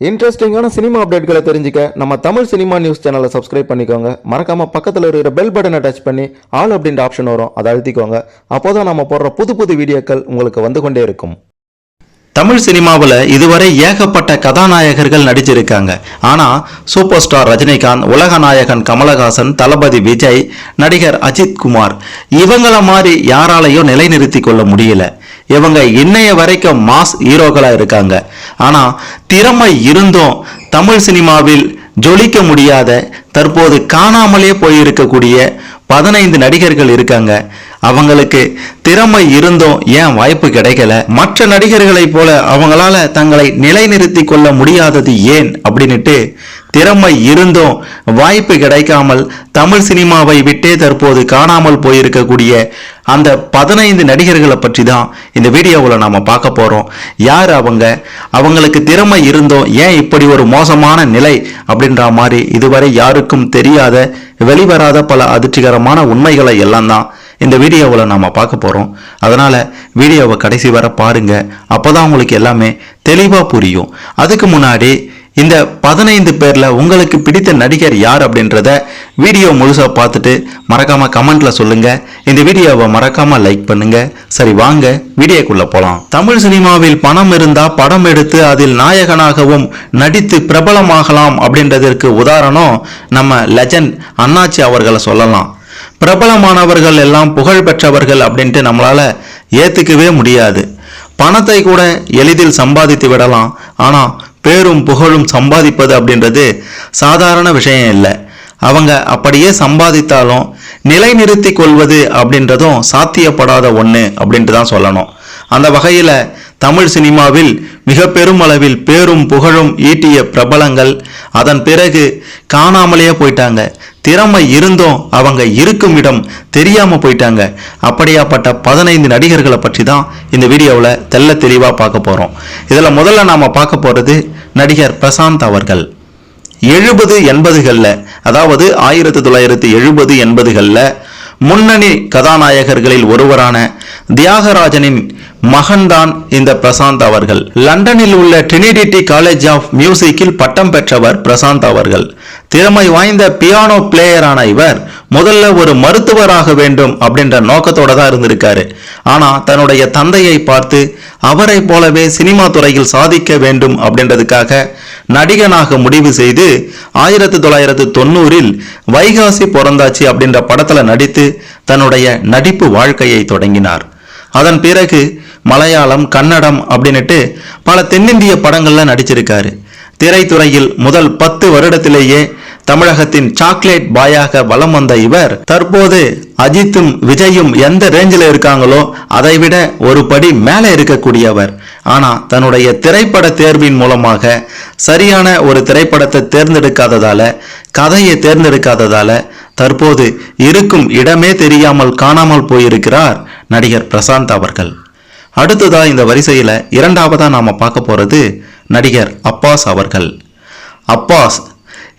இன்ட்ரெஸ்டிங்கான சினிமா அப்டேட்களை தெரிஞ்சுக்க நம்ம தமிழ் சினிமா நியூஸ் சேனலை சப்ஸ்கிரைப் பண்ணிக்கோங்க. மறக்காம பக்கத்தில் இருக்கிற பெல் பட்டனை டச் பண்ணி ஆல் அப்படின்ற ஆப்ஷன் வரும். அதை அழுத்திக்கோங்க. அப்போதான் நம்ம போடுற புது புது வீடியோக்கள் உங்களுக்கு வந்து கொண்டே இருக்கும். தமிழ் சினிமாவில் இதுவரை ஏகப்பட்ட கதாநாயகர்கள் நடிச்சிருக்காங்க. ஆனால் சூப்பர் ஸ்டார் ரஜினிகாந்த் உலக நாயகன் கமலஹாசன் தளபதி விஜய் நடிகர் அஜித் குமார் இவங்கள மாதிரி யாராலையும் நிலைநிறுத்தி கொள்ள முடியல. இவங்க இன்னைய வரைக்கும் மாஸ் ஹீரோக்களாக இருக்காங்க. ஆனா திறமை இருந்தும் தமிழ் சினிமாவில் ஜொலிக்க முடியாத தற்போது காணாமலே போயிருக்கக்கூடிய பதினைந்து நடிகர்கள் இருக்காங்க. அவங்களுக்கு திறமை இருந்தும் ஏன் வாய்ப்பு கிடைக்கல? மற்ற நடிகர்களைப் போல அவங்களால தங்களை நிலைநிறுத்தி கொள்ள முடியாதது ஏன்? அப்படின்னுட்டு திறமை இருந்தும் வாய்ப்பு கிடைக்காமல் தமிழ் சினிமாவை விட்டே தற்போது காணாமல் போயிருக்கக்கூடிய அந்த பதினைந்து நடிகர்களை பற்றி தான் இந்த வீடியோவில் நாம் பார்க்க போகிறோம் யார் அவங்க? அவங்களுக்கு திறமை இருந்தும் ஏன் இப்படி ஒரு மோசமான நிலை அப்படின்ற மாதிரி இதுவரை யாருக்கும் தெரியாத வெளிவராத பல அதிர்ச்சிகரமான உண்மைகளை எல்லாம் தான் இந்த வீடியோவில் நாம் பார்க்க போகிறோம் அதனால் வீடியோவை கடைசி வர பாருங்கள் அப்போ தான் உங்களுக்கு எல்லாமே தெளிவாக புரியும். அதுக்கு முன்னாடி இந்த பதினைந்து பேரில் உங்களுக்கு பிடித்த நடிகர் யார் அப்படின்றத வீடியோ முழுசாக பார்த்துட்டு மறக்காமல் கமெண்ட்டில் சொல்லுங்கள் இந்த வீடியோவை மறக்காமல் லைக் பண்ணுங்கள் சரி வாங்க வீடியோக்குள்ளே போகலாம் தமிழ் சினிமாவில் பணம் இருந்தால் படம் எடுத்து அதில் நாயகனாகவும் நடித்து பிரபலமாகலாம் அப்படின்றதற்கு உதாரணம் நம்ம லெஜண்ட் அண்ணாச்சி அவர்களை சொல்லலாம். பிரபலமானவர்கள் எல்லாம் புகழ் பெற்றவர்கள் அப்படின்ட்டு நம்மளால ஏற்றுக்கவே முடியாது. பணத்தை கூட எளிதில் சம்பாதித்து விடலாம். ஆனால் பேரும் புகழும் சம்பாதிப்பது அப்படின்றது சாதாரண விஷயம் இல்லை. அவங்க அப்படியே சம்பாதித்தாலும் நிலைநிறுத்தி கொள்வது அப்படின்றதும் சாத்தியப்படாத ஒன்று அப்படின்ட்டு தான் சொல்லணும். அந்த வகையில் தமிழ் சினிமாவில் மிக பெருமளவில் பேரும் புகழும் ஈட்டிய பிரபலங்கள் அதன் பிறகு காணாமலேயே போயிட்டாங்க. திறமை இருந்தும் அவங்க இருக்கும் இடம் தெரியாமல் போயிட்டாங்க. அப்படியாப்பட்ட பதினைந்து நடிகர்களை பற்றி தான் இந்த வீடியோவில் தெள்ள தெளிவாக பார்க்க போகிறோம் இதில் முதல்ல நாம பார்க்க போகிறது நடிகர் பிரசாந்த் அவர்கள். எழுபது எண்பதுகளில் அதாவது ஆயிரத்தி தொள்ளாயிரத்தி எழுபது எண்பதுகளில் முன்னணி கதாநாயகர்களில் ஒருவரான தியாகராஜனின் மகன்தான் இந்த பிரசாந்த் அவர்கள். லண்டனில் உள்ள ட்ரினிடிட்டி காலேஜ் ஆஃப் மியூசிக்கில் பட்டம் பெற்றவர் பிரசாந்த் அவர்கள். திறமை வாய்ந்த பியானோ பிளேயரான இவர் முதல்ல ஒரு மருத்துவராக வேண்டும் அப்படின்ற நோக்கத்தோட தான் இருந்திருக்காரு. ஆனா தன்னுடைய தந்தையை பார்த்து அவரை போலவே சினிமா துறையில் சாதிக்க வேண்டும் அப்படின்றதுக்காக நடிகனாக முடிவு செய்து ஆயிரத்தி தொள்ளாயிரத்து தொண்ணூறில் வைகாசி பிறந்தாச்சு அப்படின்ற படத்துல நடித்து தன்னுடைய நடிப்பு வாழ்க்கையை தொடங்கினார். அதன் பிறகு மலையாளம் கன்னடம் அப்படின்னுட்டு பல தென்னிந்திய படங்கள்ல நடிச்சிருக்காரு. திரைத்துறையில் முதல் பத்து வருடத்திலேயே தமிழகத்தின் சாக்லேட் பாயாக வலம் வந்த இவர் தற்போது அஜித்தும் விஜயும் எந்த ரேஞ்சில் இருக்காங்களோ அதை விட ஒரு படி மேலே இருக்கக்கூடியவர். ஆனால் தன்னுடைய திரைப்பட தேர்வின் மூலமாக சரியான ஒரு திரைப்படத்தை தேர்ந்தெடுக்காததால கதையை தேர்ந்தெடுக்காததால தற்போது இருக்கும் இடமே தெரியாமல் காணாமல் போயிருக்கிறார் நடிகர் பிரசாந்த் அவர்கள். அடுத்ததா இந்த வரிசையில் இரண்டாவதா நாம பார்க்க போறது நடிகர் அப்பாஸ் அவர்கள். அப்பாஸ்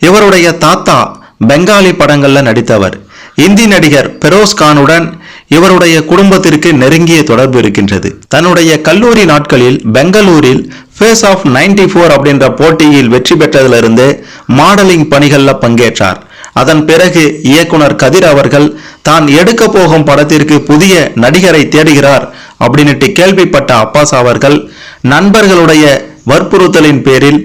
இவருடைய தாத்தா பெங்காலி படங்கள்ல நடித்தவர். இந்தி நடிகர் பெரோஸ் கானுடன் இவருடைய குடும்பத்திற்கு நெருங்கிய தொடர்பு இருக்கின்றது. தன்னுடைய கல்லூரி நாட்களில் பெங்களூரில் ஃபேஸ் ஆஃப் 94 ஃபோர் அப்படின்ற போட்டியில் வெற்றி பெற்றதிலிருந்து மாடலிங் பணிகளில் பங்கேற்றார். அதன் பிறகு இயக்குனர் கதிர் அவர்கள் தான் எடுக்க போகும் படத்திற்கு புதிய நடிகரை தேடுகிறார் அப்படின்னுட்டு கேள்விப்பட்ட அப்பாஸ் அவர்கள் நண்பர்களுடைய வற்புறுத்தலின் பேரில்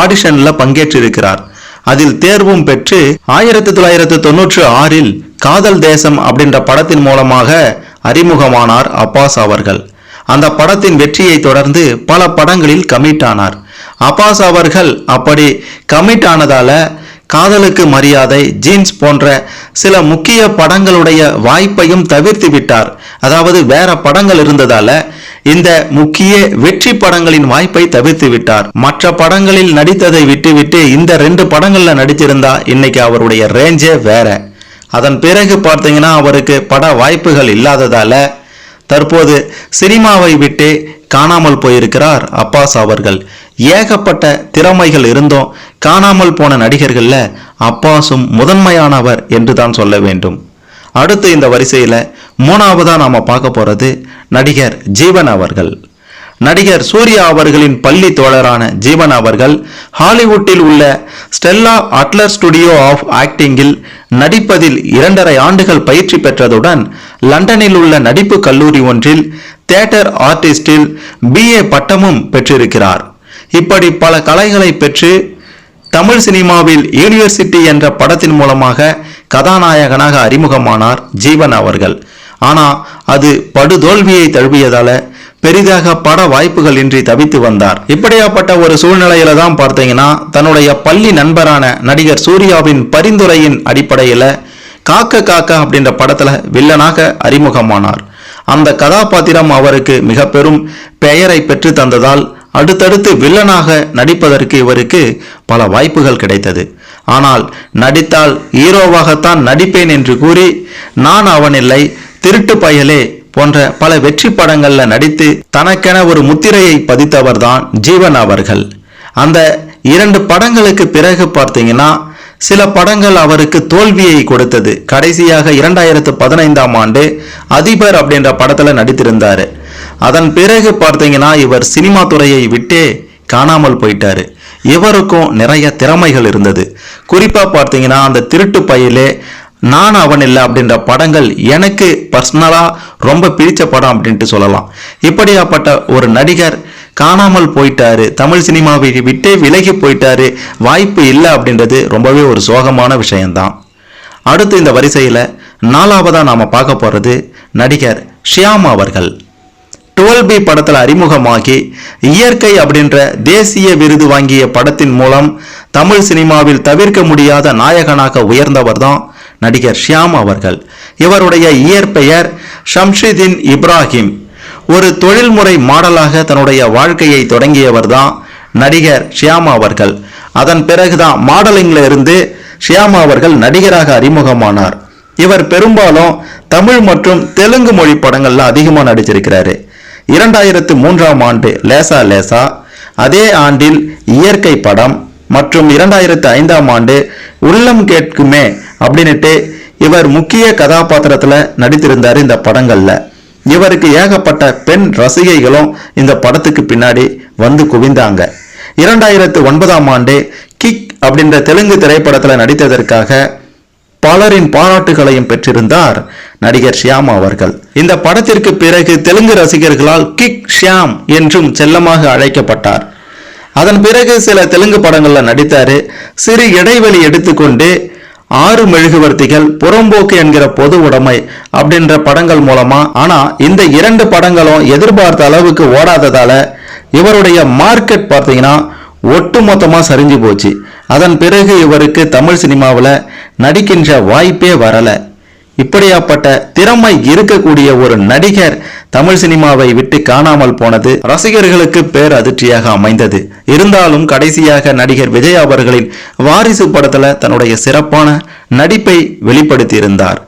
ஆடிஷன்ல பங்கேற்றிருக்கிறார். அதில் தேர்வும் பெற்று ஆயிரத்தி தொள்ளாயிரத்தி தொண்ணூற்று ஆறில் காதல் தேசம் அப்படின்ற படத்தின் மூலமாக அறிமுகமானார் அப்பாஸ் அவர்கள். அந்த படத்தின் வெற்றியை தொடர்ந்து பல படங்களில் கமிட் ஆனார் அப்பாஸ் அவர்கள் அப்படி கமிட் ஆனதால காதலுக்கு மரியாதை ஜீன்ஸ் போன்ற சில முக்கிய படங்களுடைய வாய்ப்பையும் தவிர்த்து விட்டார். அதாவது வேற படங்கள் இருந்ததால இந்த முக்கிய வெற்றி படங்களின் வாய்ப்பை தவிர்த்து விட்டார். மற்ற படங்களில் நடித்ததை விட்டுவிட்டு இந்த ரெண்டு படங்கள்ல நடிச்சிருந்தா இன்னைக்கு அவருடைய ரேஞ்சே வேற. அதன் பிறகு பார்த்தீங்கன்னா அவருக்கு பட வாய்ப்புகள் இல்லாததால தற்போது சினிமாவை விட்டு காணாமல் போயிருக்கிறார் அப்பாஸ் அவர்கள். ஏகப்பட்ட திறமைகள் இருந்தும் காணாமல் போன நடிகர்களில் அப்பாஸும் முதன்மையானவர் என்று தான் சொல்ல வேண்டும். அடுத்து இந்த வரிசையில் மூணாவதாக நாம் பார்க்க போகிறது நடிகர் ஜீவன் அவர்கள். நடிகர் சூர்யா அவர்களின் பள்ளி தோழரான ஜீவன் அவர்கள் ஹாலிவுட்டில் உள்ள ஸ்டெல்லா அட்லர் ஸ்டுடியோ ஆஃப் ஆக்டிங்கில் நடிப்பதில் இரண்டரை ஆண்டுகள் பயிற்சி பெற்றதுடன் லண்டனில் உள்ள நடிப்பு கல்லூரி ஒன்றில் தியேட்டர் ஆர்டிஸ்டில் பிஏ பட்டமும் பெற்றிருக்கிறார். இப்படி பல கலைகளை பெற்று தமிழ் சினிமாவில் யூனிவர்சிட்டி என்ற படத்தின் மூலமாக கதாநாயகனாக அறிமுகமானார் ஜீவன் அவர்கள். ஆனால் அது படுதோல்வியை தழுவியதால பெரிதாக பட வாய்ப்புகள் இன்றி தவித்து வந்தார். இப்படியாப்பட்ட ஒரு சூழ்நிலையில தான் பார்த்தீங்கன்னா தன்னுடைய பள்ளி நண்பரான நடிகர் சூர்யாவின் பரிந்துரையின் அடிப்படையில காக்க காக்க அப்படின்ற படத்துல வில்லனாக அறிமுகமானார். அந்த கதாபாத்திரம் அவருக்கு மிக பெரும் பெயரை பெற்று தந்ததால் அடுத்தடுத்து வில்லனாக நடிப்பதற்கு இவருக்கு பல வாய்ப்புகள் கிடைத்தது. ஆனால் நடித்தால் ஹீரோவாகத்தான் நடிப்பேன் என்று கூறி நான் அவனில்லை திருட்டு பயலே போன்ற பல வெற்றி படங்கள்ல நடித்து தனக்கென ஒரு முத்திரையை பதித்தவர்தான் ஜீவன் அவர்கள். அந்த இரண்டு படங்களுக்கு பிறகு பார்த்தீங்கன்னா சில படங்கள் அவருக்கு தோல்வியை கொடுத்தது. கடைசியாக இரண்டாயிரத்து பதினைந்தாம் ஆண்டு அதிபர் அப்படின்ற படத்துல நடித்திருந்தாரு. அதன் பிறகு பார்த்தீங்கன்னா இவர் சினிமா துறையை விட்டே காணாமல் போயிட்டாரு. இவருக்கும் நிறைய திறமைகள் இருந்தது. குறிப்பா பார்த்தீங்கன்னா அந்த திருட்டு பையிலே நான் அவன் இல்லை அப்படின்ற படங்கள் எனக்கு பர்சனலா ரொம்ப பிடித்த படம் அப்படின்ட்டு சொல்லலாம். இப்படியாப்பட்ட ஒரு நடிகர் காணாமல் போயிட்டாரு தமிழ் சினிமாவை விட்டே விலகி போயிட்டாரு வாய்ப்பு இல்லை அப்படின்றது ரொம்பவே ஒரு சோகமான விஷயம்தான். அடுத்து இந்த வரிசையில் நாலாவதாக நாம பார்க்க போறது நடிகர் ஷியாம் அவர்கள். டுவெல் பி படத்தில் அறிமுகமாகி இயற்கை அப்படின்ற தேசிய விருது வாங்கிய படத்தின் மூலம் தமிழ் சினிமாவில் தவிர்க்க முடியாத நாயகனாக உயர்ந்தவர் தான் நடிகர் ஷியாம் அவர்கள். இவருடைய இயற்பெயர் ஷம்ஷிதின் இப்ராஹிம். ஒரு தொழில்முறை மாடலாக தன்னுடைய வாழ்க்கையை தொடங்கியவர் தான் நடிகர் ஷியாமா அவர்கள். அதன் பிறகுதான் மாடலிங்ல இருந்து ஷியாமா அவர்கள் நடிகராக அறிமுகமானார். இவர் பெரும்பாலும் தமிழ் மற்றும் தெலுங்கு மொழி படங்கள்ல அதிகமாக நடிச்சிருக்கிறாரு. இரண்டாயிரத்து மூன்றாம் ஆண்டு லேசா லேசா அதே ஆண்டில் இயற்கை படம் மற்றும் இரண்டாயிரத்து ஐந்தாம் ஆண்டு உள்ளம் கேட்குமே அப்படின்னுட்டு இவர் முக்கிய கதாபாத்திரத்தில் நடித்திருந்தார் இந்த படங்களில். இவருக்கு ஏகப்பட்ட பெண் ரசிகைகளும் இந்த படத்துக்கு பின்னாடி வந்து குவிந்தாங்க. இரண்டாயிரத்து ஒன்பதாம் ஆண்டு கிக் அப்படின்ற தெலுங்கு திரைப்படத்தில் நடித்ததற்காக பலரின் பாராட்டுகளையும் பெற்றிருந்தார் நடிகர் ஷியாம் அவர்கள். இந்த படத்திற்கு பிறகு தெலுங்கு ரசிகர்களால் கிக் ஷியாம் என்றும் செல்லமாக அழைக்கப்பட்டார். அதன் பிறகு சில தெலுங்கு படங்களில் நடித்தார். சிறு இடைவெளி எடுத்துக்கொண்டு ஆறு மெழுகுவர்த்திகள் புறம்போக்கு என்கிற பொது உடைமை அப்படின்ற படங்கள் மூலமா ஆனா இந்த இரண்டு படங்களும் எதிர்பார்த்த அளவுக்கு ஓடாததால இவருடைய மார்க்கெட் பார்த்தீங்கன்னா ஒட்டுமொத்தமா சரிஞ்சு போச்சு. அதன் பிறகு இவருக்கு தமிழ் சினிமாவில் நடிக்கின்ற வாய்ப்பே வரலை. இப்படியாப்பட்ட திறமை இருக்கக்கூடிய ஒரு நடிகர் தமிழ் சினிமாவை விட்டு காணாமல் போனது ரசிகர்களுக்கு பேர் அதிர்ச்சியாக அமைந்தது. இருந்தாலும் கடைசியாக நடிகர் விஜய் அவர்களின் வாரிசு படத்துல தன்னுடைய சிறப்பான நடிப்பை வெளிப்படுத்தியிருந்தார்.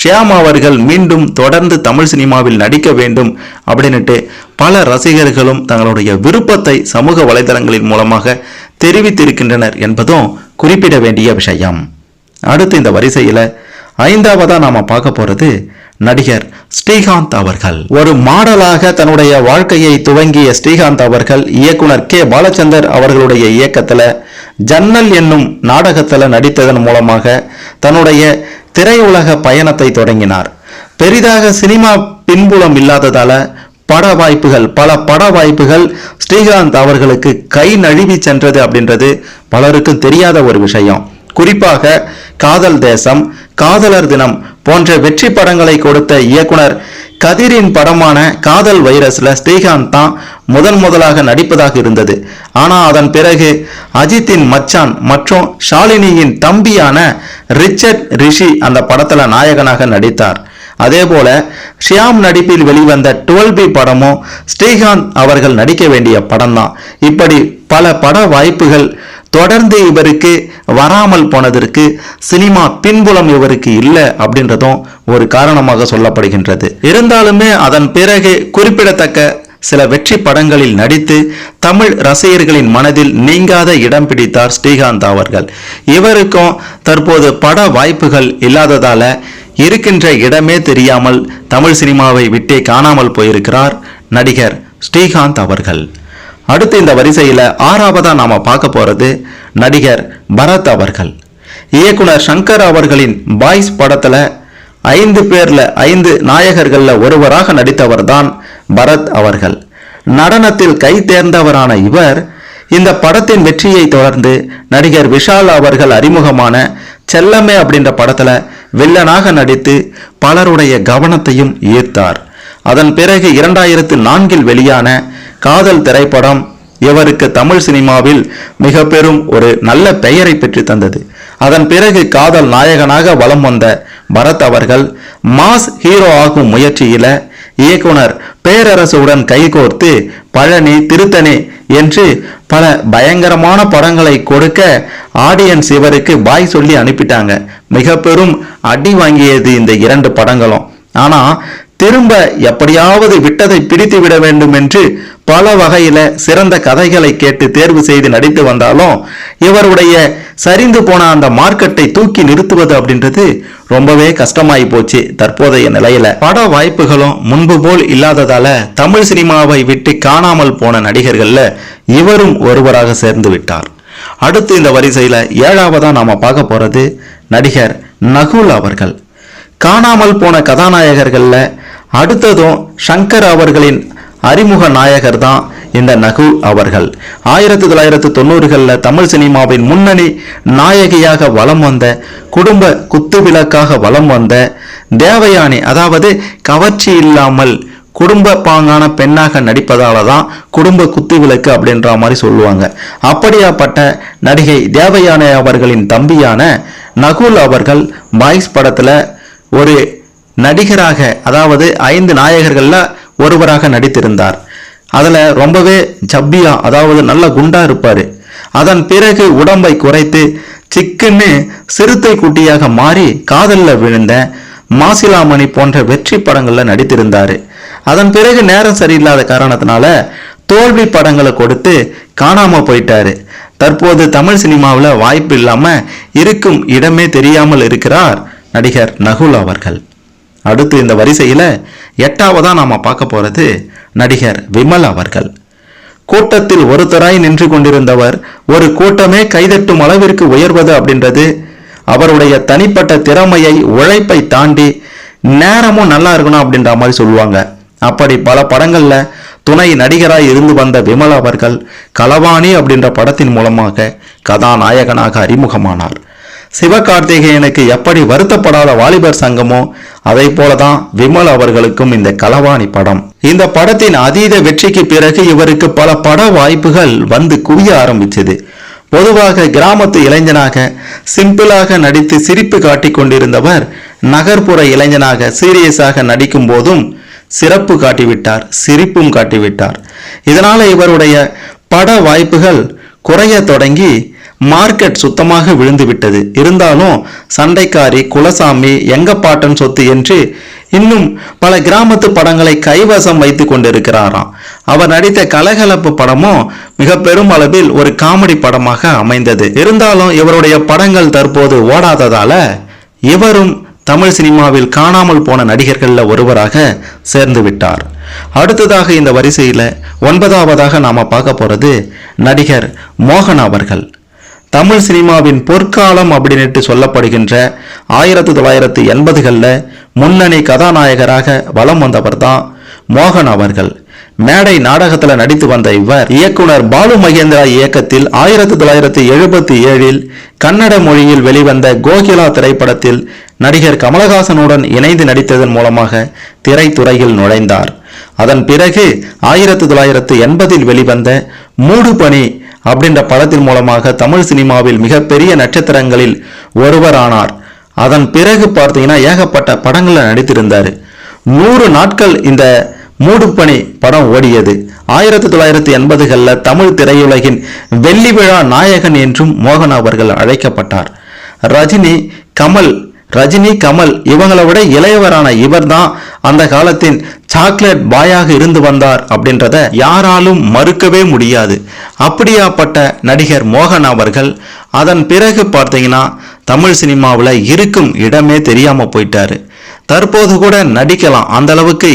ஷியாம் அவர்கள் மீண்டும் தொடர்ந்து தமிழ் சினிமாவில் நடிக்க வேண்டும் அப்படின்னுட்டு பல ரசிகர்களும் தங்களுடைய விருப்பத்தை சமூக வலைதளங்களின் மூலமாக தெரிவித்திருக்கின்றனர் என்பதும் குறிப்பிட வேண்டிய விஷயம். அடுத்து இந்த வரிசையில் ஐந்தாவதா நாம பார்க்க போறது நடிகர் ஸ்ரீகாந்த் அவர்கள். ஒரு மாடலாக தன்னுடைய வாழ்க்கையை துவங்கிய ஸ்ரீகாந்த் அவர்கள் இயக்குனர் கே. பாலச்சந்தர் அவர்களுடைய இயக்கத்துல ஜன்னல் என்னும் நாடகத்துல நடித்ததன் மூலமாக தன்னுடைய திரையுலக பயணத்தை தொடங்கினார். பெரிதாக சினிமா பின்புலம் இல்லாததால பட வாய்ப்புகள் பல பட வாய்ப்புகள் ஸ்ரீகாந்த் அவர்களுக்கு கை நழுவி சென்றது அப்படின்றது பலருக்கும் தெரியாத ஒரு விஷயம். குறிப்பாக காதல் தேசம் காதலர் தினம் போன்ற வெற்றி படங்களை கொடுத்த இயக்குனர் கதிரின் படமான காதல் வைரஸ்ல ஸ்ரீகாந்த் தான் முதன் முதலாக நடிப்பதாக இருந்தது. ஆனால் அதன் பிறகு அஜித்தின் மச்சான் மற்றும் ஷாலினியின் தம்பியான ரிச்சர்ட் ரிஷி அந்த படத்துல நாயகனாக நடித்தார். அதே போல ஷியாம் நடிப்பில் வெளிவந்த டுவெல் பி படமும் ஸ்ரீகாந்த் அவர்கள் நடிக்க வேண்டிய படம் தான் இப்படி பல பட வாய்ப்புகள் தொடர்ந்து இவருக்கு வராமல் போனதற்கு சினிமா பின்புலம் இவருக்கு இல்லை அப்படின்றதும் ஒரு காரணமாக சொல்லப்படுகின்றது. இருந்தாலுமே அதன் பிறகு குறிப்பிடத்தக்க சில வெற்றி படங்களில் நடித்து தமிழ் ரசிகர்களின் மனதில் நீங்காத இடம் பிடித்தார் ஸ்ரீகாந்த் அவர்கள். இவருக்கும் தற்போது பட வாய்ப்புகள் இல்லாததால இருக்கின்ற இடமே தெரியாமல் தமிழ் சினிமாவை விட்டே காணாமல் போயிருக்கிறார் நடிகர் ஸ்ரீகாந்த் அவர்கள். அடுத்து இந்த வரிசையில் ஆறாவதாக நாம் பார்க்க போகிறது நடிகர் பரத் அவர்கள். இயக்குனர் சங்கர் அவர்களின் பாய்ஸ் படத்தில் ஐந்து பேரில் ஐந்து நாயகர்களில் ஒருவராக நடித்தவர் தான் பரத் அவர்கள். நடனத்தில் கை தேர்ந்தவரான இவர் இந்த படத்தின் வெற்றியை தொடர்ந்து நடிகர் விஷால் அவர்கள் அறிமுகமான செல்லமே அப்படின்ற படத்தில் வில்லனாக நடித்து பலருடைய கவனத்தையும் ஈர்த்தார். அதன் பிறகு இரண்டாயிரத்து நான்கில் வெளியான காதல் திரைப்படம் இவருக்கு தமிழ் சினிமாவில் மிக பெரும் ஒரு நல்ல பெயரை பெற்று தந்தது. அதன் பிறகு காதல் நாயகனாக வலம் வந்த பரத் அவர்கள் மாஸ் ஹீரோ ஆகும் முயற்சியில இயக்குனர் பேரரசுடன் கைகோர்த்து பழனி திருத்தணி என்று பல பயங்கரமான படங்களை கொடுக்க ஆடியன்ஸ் இவருக்கு பாய் சொல்லி அனுப்பிட்டாங்க. மிக பெரும் அடி வாங்கியது இந்த இரண்டு படங்களும். ஆனா திரும்ப எப்படியாவது விட்டதை பிடித்து விட வேண்டும் என்று பல வகையில சிறந்த கதைகளை கேட்டு தேர்வு செய்து நடித்து வந்தாலும் இவருடைய சரிந்து போன அந்த மார்க்கெட்டை தூக்கி நிறுத்துவது அப்படின்றது ரொம்பவே கஷ்டமாயி போச்சு தற்போதைய நிலையில. பட வாய்ப்புகளும் முன்பு போல் இல்லாததால தமிழ் சினிமாவை விட்டு காணாமல் போன நடிகர்கள்ல இவரும் ஒருவராக சேர்ந்து விட்டார். அடுத்து இந்த வரிசையில ஏழாவதா நாம பார்க்க போறது நடிகர் நகுல் அவர்கள். காணாமல் போன கதாநாயகர்களில் அடுத்ததும் சங்கர் அவர்களின் அறிமுக நாயகர் தான் இந்த நகு அவர்கள். ஆயிரத்தி தொள்ளாயிரத்து தொண்ணூறுகளில் தமிழ் சினிமாவின் முன்னணி நாயகியாக வலம் வந்த குடும்ப குத்துவிளக்காக வலம் வந்த தேவயானி அதாவது கவர்ச்சி இல்லாமல் குடும்ப பாங்கான பெண்ணாக நடிப்பதால தான் குடும்ப குத்துவிளக்கு அப்படின்ற மாதிரி சொல்லுவாங்க. அப்படியாப்பட்ட நடிகை தேவயானை அவர்களின் தம்பியான நகுல் அவர்கள் பாய்ஸ் படத்தில் ஒரு நடிகராக அதாவது ஐந்து நாயகர்களில் ஒருவராக நடித்திருந்தார். அதில் ரொம்பவே ஜப்பியா அதாவது நல்ல குண்டா இருப்பார். அதன் பிறகு உடம்பை குறைத்து சிக்குன்னு சிறுத்தை குட்டியாக மாறி காதலில் விழுந்த மாசிலாமணி போன்ற வெற்றி படங்களில் நடித்திருந்தார். அதன் பிறகு நேரம் சரியில்லாத காரணத்தினால தோல்வி படங்களை கொடுத்து காணாமல் போயிட்டாரு. தற்போது தமிழ் சினிமாவில் வாய்ப்பு இல்லாமல் இருக்கும் இடமே தெரியாமல் இருக்கிறார் நடிகர் நகுல் அவர்கள். அடுத்து இந்த வரிசையில் எட்டாவதா நாம பார்க்க போறது நடிகர் விமல் அவர்கள். கூட்டத்தில் ஒருத்தராய் நின்று கொண்டிருந்தவர் ஒரு கூட்டமே கைதட்டும் அளவிற்கு உயர்வது அப்படின்றது. அவருடைய தனிப்பட்ட திறமையை உழைப்பை தாண்டி நேரமும் நல்லா இருக்கணும் அப்படின்ற மாதிரி சொல்லுவாங்க. அப்படி பல படங்கள்ல துணை நடிகராய் இருந்து வந்த விமல் அவர்கள் களவாணி அப்படின்ற படத்தின் மூலமாக கதாநாயகனாக அறிமுகமானார். சிவகார்த்திகேயனுக்கு எப்படி வருத்தப்படாத வாலிபர் சங்கமோ அதை போலதான் விமல் அவர்களுக்கும் இந்த களவாணி படம். இந்த படத்தின் அதீத வெற்றிக்கு பிறகு இவருக்கு பல பட வாய்ப்புகள் வந்து குவிய ஆரம்பிச்சது. பொதுவாக கிராமத்து இளைஞனாக சிம்பிளாக நடித்து சிரிப்பு காட்டிக் கொண்டிருந்தவர் நகர்ப்புற இளைஞனாக சீரியஸாக நடிக்கும் போதும் சிறப்பு காட்டிவிட்டார் சிரிப்பும் காட்டிவிட்டார். இதனால இவருடைய பட வாய்ப்புகள் குறைய தொடங்கி மார்க்கெட் சுத்தமாக விழுந்து விட்டது இருந்தாலும் சண்டைக்காரி குலசாமி எங்க பாட்டன் சொத்து என்று இன்னும் பல கிராமத்து படங்களை கைவசம் வைத்து கொண்டிருக்கிறாராம். அவர் நடித்த கலகலப்பு படமும் மிக பெரும் அளவில் ஒரு காமெடி படமாக அமைந்தது. இருந்தாலும் இவருடைய படங்கள் தற்போது ஓடாததால இவரும் தமிழ் சினிமாவில் காணாமல் போன நடிகர்களில் ஒருவராக சேர்ந்து விட்டார். அடுத்ததாக இந்த வரிசையில் ஒன்பதாவதாக நாம் பார்க்க போகிறது நடிகர் மோகன் அவர்கள். தமிழ் சினிமாவின் பொற்காலம் அப்படின்ட்டு சொல்லப்படுகின்ற ஆயிரத்தி தொள்ளாயிரத்தி எண்பதுகளில் முன்னணி கதாநாயகராக வலம் வந்தவர் தான் மோகன் அவர்கள். மேடை நாடகத்துல நடித்து வந்த இவர் இயக்குனர் பாலு மகேந்திரா இயக்கத்தில் ஆயிரத்தி தொள்ளாயிரத்தி எழுபத்தி ஏழில் கன்னட மொழியில் வெளிவந்த கோகிலா திரைப்படத்தில் நடிகர் கமலஹாசனுடன் இணைந்து நடித்ததன் மூலமாக திரைத்துறையில் நுழைந்தார். அதன் பிறகு ஆயிரத்தி தொள்ளாயிரத்து எண்பதில் வெளிவந்த மூடுபனி அப்படின்ற படத்தின் மூலமாக தமிழ் சினிமாவில் மிகப்பெரிய நட்சத்திரங்களில் ஒருவரானார். அதன் பிறகு பார்த்தீங்கன்னா ஏகப்பட்ட படங்களில் நடித்திருந்தார். நூறு நாட்கள் இந்த மூடுப்பணி படம் ஓடியது. ஆயிரத்தி தொள்ளாயிரத்தி எண்பதுகளில் தமிழ் திரையுலகின் வெள்ளி விழா நாயகன் என்றும் மோகன் அவர்கள் அழைக்கப்பட்டார். ரஜினி கமல் ரஜினி கமல் இவங்களை விட இளையவரான இவர்தான் அந்த காலத்தின் சாக்லேட் பாயாக இருந்து வந்தார் அப்படின்றத யாராலும் மறுக்கவே முடியாது. அப்படியாப்பட்ட நடிகர் மோகன் அவர்கள் அதன் பிறகு பார்த்தீங்கன்னா தமிழ் சினிமாவில் இருக்கும் இடமே தெரியாமல் போயிட்டாரு. தற்போது கூட நடிக்கலாம் அந்த அளவுக்கு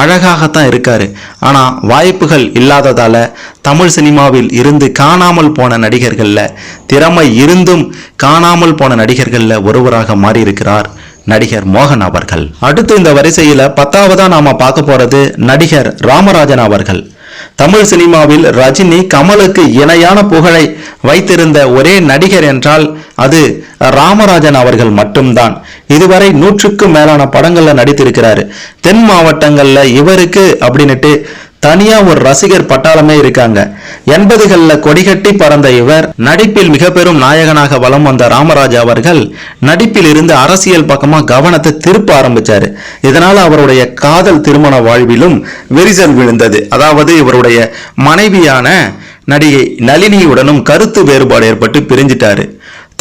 அழகாகத்தான் இருக்காரு. ஆனால் வாய்ப்புகள் இல்லாததால் தமிழ் சினிமாவில் இருந்து காணாமல் போன நடிகர்களில் திறமை இருந்தும் காணாமல் போன நடிகர்களில் ஒருவராக மாறியிருக்கிறார். நடிகர் மோகன் அவர்கள். அடுத்து இந்த வரிசையில பத்தாவதா நாம பார்க்க போறது நடிகர் ராமராஜன் அவர்கள். தமிழ் சினிமாவில் ரஜினி கமலுக்கு இணையான புகழை வைத்திருந்த ஒரே நடிகர் என்றால் அது ராமராஜன் அவர்கள் மட்டும்தான். இதுவரை நூற்றுக்கும் மேலான படங்கள்ல நடித்திருக்கிறாரு. தென் மாவட்டங்கள்ல இவருக்கு அப்படின்னுட்டு தனியா ஒரு ரசிகர் பட்டாளமே இருக்காங்க. எண்பதுகள்ல கொடிகட்டி பறந்த இவர் நடிப்பில் மிக பெரும் நாயகனாக வலம் வந்த ராமராஜ் அவர்கள் நடிப்பில் இருந்து அரசியல் பக்கமா கவனத்தை திருப்ப ஆரம்பிச்சாரு. இதனால அவருடைய காதல் திருமண வாழ்விலும் விரிசல் விழுந்தது. அதாவது இவருடைய மனைவியான நடிகை நளினியுடனும் கருத்து வேறுபாடு ஏற்பட்டு பிரிஞ்சிட்டாரு.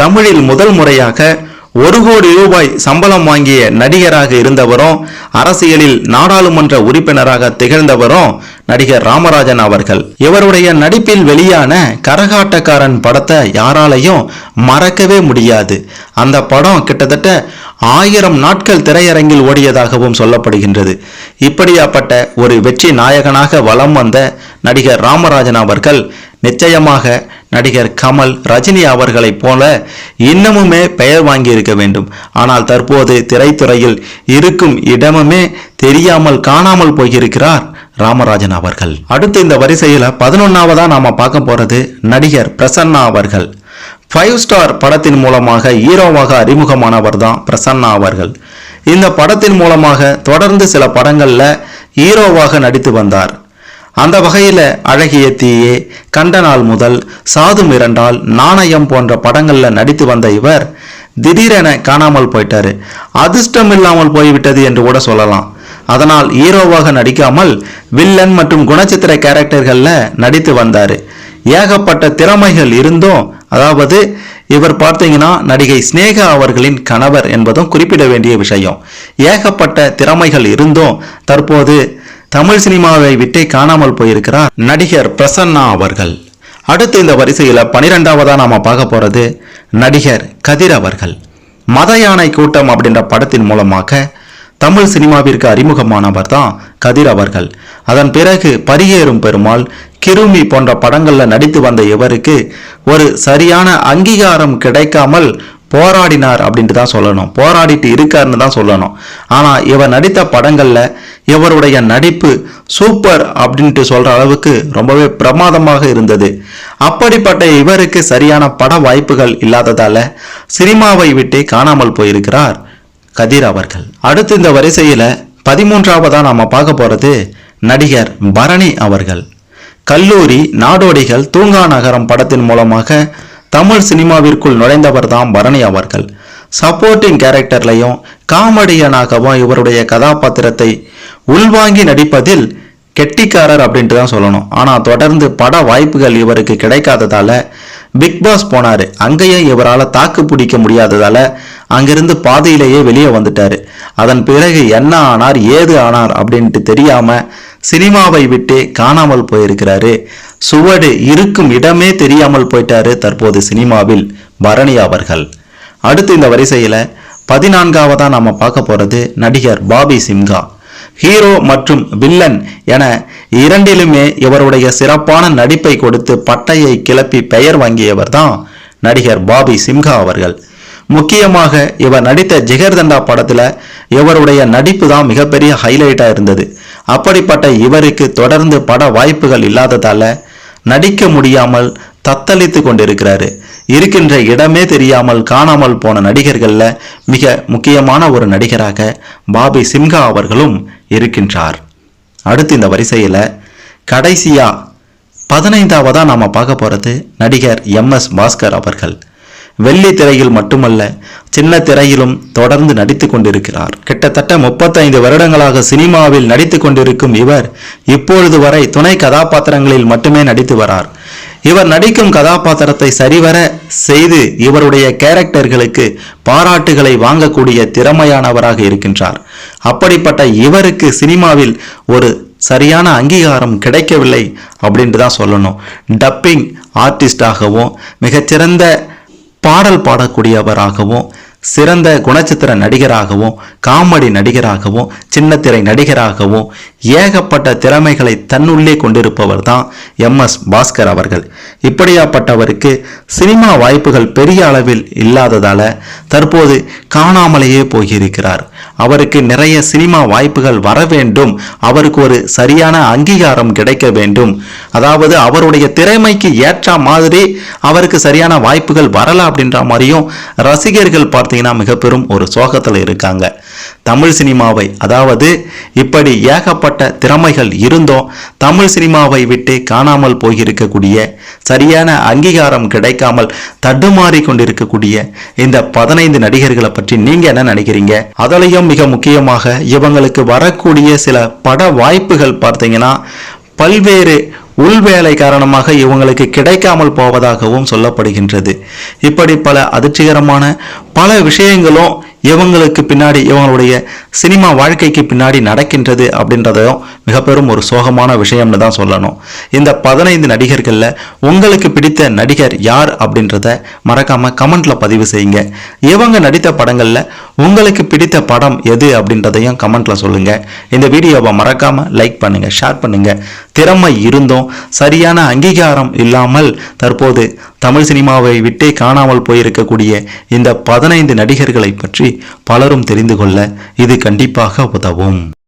தமிழில் முதல் முறையாக ஒரு கோடி ரூபாய் சம்பளம் வாங்கிய நடிகராக இருந்தவரும் அரசியலில் நாடாளுமன்ற உறுப்பினராக திகழ்ந்தவரும் நடிகர் ராமராஜன் அவர்கள். இவருடைய நடிப்பில் வெளியான கரகாட்டக்காரன் படத்தை யாராலையும் மறக்கவே முடியாது. அந்த படம் கிட்டத்தட்ட ஆயிரம் நாட்கள் திரையரங்கில் ஓடியதாகவும் சொல்லப்படுகின்றது. இப்படியாப்பட்ட ஒரு வெற்றி நாயகனாக வலம் வந்த நடிகர் ராமராஜன் அவர்கள் நிச்சயமாக நடிகர் கமல் ரஜினி அவர்களைப் போல இன்னமுமே பெயர் வாங்கியிருக்க வேண்டும். ஆனால் தற்போது திரைத்துறையில் இருக்கும் இடமுமே தெரியாமல் காணாமல் போயிருக்கிறார் ராமராஜன் அவர்கள். அடுத்து இந்த வரிசையில பதினொன்னாவதா நாம பார்க்க போறது நடிகர் பிரசன்னா அவர்கள். ஃபைவ் ஸ்டார் படத்தின் மூலமாக ஹீரோவாக அறிமுகமானவர் தான் பிரசன்னா அவர்கள். இந்த படத்தின் மூலமாக தொடர்ந்து சில படங்களில் ஹீரோவாக நடித்து வந்தார். அந்த வகையில் அழகிய தீயே கண்ட நாள் முதல் சாது மிரண்டால் நாணயம் போன்ற படங்களில் நடித்து வந்த இவர் திடீரென காணாமல் போயிட்டாரு. அதிர்ஷ்டம் இல்லாமல் போய்விட்டது என்று கூட சொல்லலாம். அதனால் ஹீரோவாக நடிக்காமல் வில்லன் மற்றும் குணச்சித்திர கேரக்டர்களில் நடித்து வந்தார். ஏகப்பட்ட திறமைகள் இருந்தும் அதாவது இவர் பார்த்தீங்கன்னா நடிகை ஸ்னேகா அவர்களின் கணவர் என்பதும் குறிப்பிட வேண்டிய விஷயம். ஏகப்பட்ட திறமைகள் இருந்தும் தற்போது தமிழ் சினிமாவை விட்டே காணாமல் போயிருக்கிறார் நடிகர் பிரசன்னா அவர்கள். அடுத்து இந்த வரிசையில பனிரெண்டாவதா நாம பார்க்க போறது நடிகர் கதிர் அவர்கள். மத யானை கூட்டம் அப்படின்ற படத்தின் மூலமாக தமிழ் சினிமாவிற்கு அறிமுகமானவர் தான் கதிர் அவர்கள். அதன் பிறகு பரியேறும் பெருமாள் கிருமி போன்ற படங்கள்ல நடித்து வந்த இவருக்கு ஒரு சரியான அங்கீகாரம் கிடைக்காமல் போராடினார் அப்படின்ட்டு தான் சொல்லணும். போராடிட்டு இருக்காருன்னு தான் சொல்லணும். ஆனால் இவர் நடித்த படங்களில் இவருடைய நடிப்பு சூப்பர் அப்படின்ட்டு சொல்கிற அளவுக்கு ரொம்பவே பிரமாதமாக இருந்தது. அப்படிப்பட்ட இவருக்கு சரியான பட வாய்ப்புகள் இல்லாததால் சினிமாவை விட்டே காணாமல் போயிருக்கிறார் கதிர் அவர்கள். அடுத்து இந்த வரிசையில் பதிமூன்றாவதாக நாம் பார்க்க போகிறது நடிகர் பரணி அவர்கள். கல்லூரி நாடோடிகள் தூங்கா நகரம் படத்தின் மூலமாக தமிழ் சினிமாவிற்குள் நுழைந்தவர் தான் பரணி அவர்கள். சப்போர்ட்டிங் கேரக்டர்லையும் காமெடியனாகவும் இவருடைய கதாபாத்திரத்தை உள்வாங்கி நடிப்பதில் கெட்டிக்காரர் அப்படின்ட்டு தான் சொல்லணும். ஆனால் தொடர்ந்து பட வாய்ப்புகள் இவருக்கு கிடைக்காததால பிக் பாஸ் போனாரு. அங்கேயே இவரால் தாக்கு பிடிக்க முடியாததால் அங்கிருந்து பாதையிலேயே வெளியே வந்துட்டார். அதன் பிறகு என்ன ஆனார் ஏது ஆனார் அப்படின்ட்டு தெரியாமல் சினிமாவை விட்டு காணாமல் போயிருக்கிறாரு. சுவடு இருக்கும் இடமே தெரியாமல் போயிட்டாரு தற்போது சினிமாவில் பரணி அவர்கள். அடுத்து இந்த வரிசையில் பதினான்காவதாக நாம் பார்க்க போகிறது நடிகர் பாபி சிம்ஹா ஹீரோ மற்றும் வில்லன் என இரண்டிலுமே இவருடைய சிறப்பான நடிப்பை கொடுத்து பட்டையை கிளப்பி பெயர் வாங்கியவர் தான் நடிகர் பாபி சிம்ஹா அவர்கள். முக்கியமாக இவர் நடித்த ஜிகர்தண்டா படத்தில் இவருடைய நடிப்பு தான் மிகப்பெரிய ஹைலைட்டாக இருந்தது. அப்படிப்பட்ட இவருக்கு தொடர்ந்து பட வாய்ப்புகள் இல்லாததால் நடிக்க முடியாமல் தத்தளித்து கொண்டிருக்கிறாரு. இருக்கின்ற இடமே தெரியாமல் காணாமல் போன நடிகர்களில் மிக முக்கியமான ஒரு நடிகராக பாபி சிம்ஹா அவர்களும் இருக்கின்றார். அடுத்து இந்த வரிசையில் கடைசியாக பதினைந்தாவதாக நாம் பார்க்க போகிறது நடிகர் எம் எஸ் பாஸ்கர் அவர்கள். வெள்ளி திரையில் மட்டுமல்ல சின்ன திரையிலும் தொடர்ந்து நடித்து கொண்டிருக்கிறார். கிட்டத்தட்ட முப்பத்தைந்து வருடங்களாக சினிமாவில் நடித்து கொண்டிருக்கும் இவர் இப்பொழுது வரை துணை கதாபாத்திரங்களில் மட்டுமே நடித்து வரார். இவர் நடிக்கும் கதாபாத்திரத்தை சரிவர செய்து இவருடைய கேரக்டர்களுக்கு பாராட்டுகளை வாங்கக்கூடிய திறமையானவராக இருக்கின்றார். அப்படிப்பட்ட இவருக்கு சினிமாவில் ஒரு சரியான அங்கீகாரம் கிடைக்கவில்லை அப்படின்ட்டு தான் சொல்லணும். டப்பிங் ஆர்டிஸ்டாகவும் மிகச்சிறந்த பாடல் பாடக்கூடியவராகவும் சிறந்த குணச்சித்திர நடிகராகவும் காமெடி நடிகராகவும் சின்னத்திரை நடிகராகவும் ஏகப்பட்ட திறமைகளை தன்னுள்ளே கொண்டிருப்பவர் தான் எம். எஸ். பாஸ்கர் அவர்கள். இப்படியாப்பட்டவருக்கு சினிமா வாய்ப்புகள் பெரிய அளவில் இல்லாததால தற்போது காணாமலேயே போயிருக்கிறார். அவருக்கு நிறைய சினிமா வாய்ப்புகள் வர வேண்டும். அவருக்கு ஒரு சரியான அங்கீகாரம் கிடைக்க வேண்டும். அதாவது அவருடைய திறமைக்கு ஏற்ற மாதிரி அவருக்கு சரியான வாய்ப்புகள் வரல அப்படின்ற மாதிரியும் ரசிகர்கள் பார்த்து பார்த்தீங்கன்னா மிக பெரும் ஒரு சோகத்தில் இருக்காங்க. தமிழ் சினிமாவை அதாவது இப்படி ஏகப்பட்ட திறமைகள் இருந்தும் தமிழ் சினிமாவை விட்டு காணாமல் போயிருக்கக்கூடிய சரியான அங்கீகாரம் கிடைக்காமல் தடுமாறி கொண்டிருக்கக்கூடிய இந்த பதினைந்து நடிகர்களை பற்றி நீங்க என்ன நினைக்கிறீங்க? அதுலயும் மிக முக்கியமாக இவங்களுக்கு வரக்கூடிய சில பட வாய்ப்புகள் பார்த்தீங்கன்னா பல்வேறு உள்வேலை காரணமாக இவங்களுக்கு கிடைக்காமல் போவதாகவும் சொல்லப்படுகின்றது. இப்படி பல அதிர்ச்சிகரமான பல விஷயங்களும் இவங்களுக்கு பின்னாடி இவங்களுடைய சினிமா வாழ்க்கைக்கு பின்னாடி நடக்கின்றது அப்படின்றதையும் மிக பெரும் ஒரு சோகமான விஷயம்னு தான் சொல்லணும். இந்த பதினைந்து நடிகர்களில் உங்களுக்கு பிடித்த நடிகர் யார் அப்படின்றத மறக்காம கமெண்ட்ல பதிவு செய்யுங்க. இவங்க நடித்த படங்களில் உங்களுக்கு பிடித்த படம் எது அப்படின்றதையும் கமெண்ட்ல சொல்லுங்க. இந்த வீடியோவை மறக்காம லைக் பண்ணுங்க ஷேர் பண்ணுங்க. திறமை இருந்தும் சரியான அங்கீகாரம் இல்லாமல் தற்போது தமிழ் சினிமாவை விட்டே காணாமல் போயிருக்கக்கூடிய இந்த பதினைந்து நடிகர்களை பற்றி பலரும் தெரிந்து கொள்ள இது கண்டிப்பாக உதவும்.